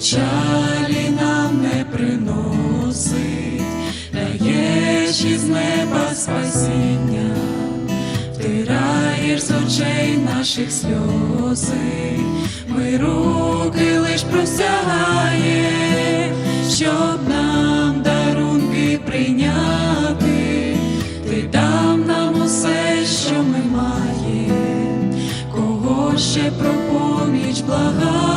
печалі нам не приносить, даєш із неба спасіння, втираєш з очей наших сльози, ми руки лиш простягає, щоб нам дарунки прийняти, ти дам нам усе, що ми маємо, кого ще про поміч благати,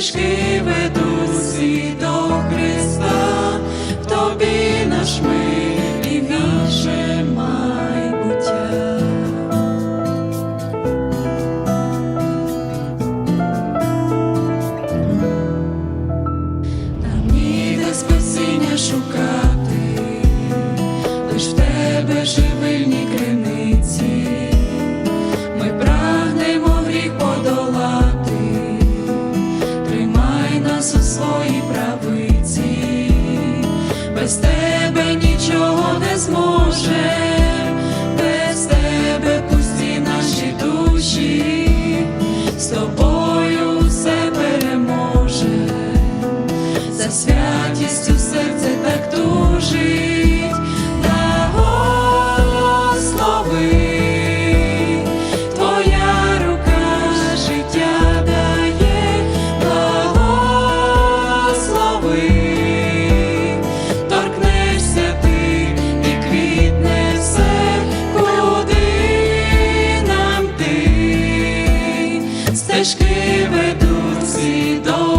стежки ведуть всі до Христа, в тобі наш мир і наше майбуття. Там ніде спасіння шукати, стежки ведуть до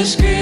куди нам ти, стежки ведуть.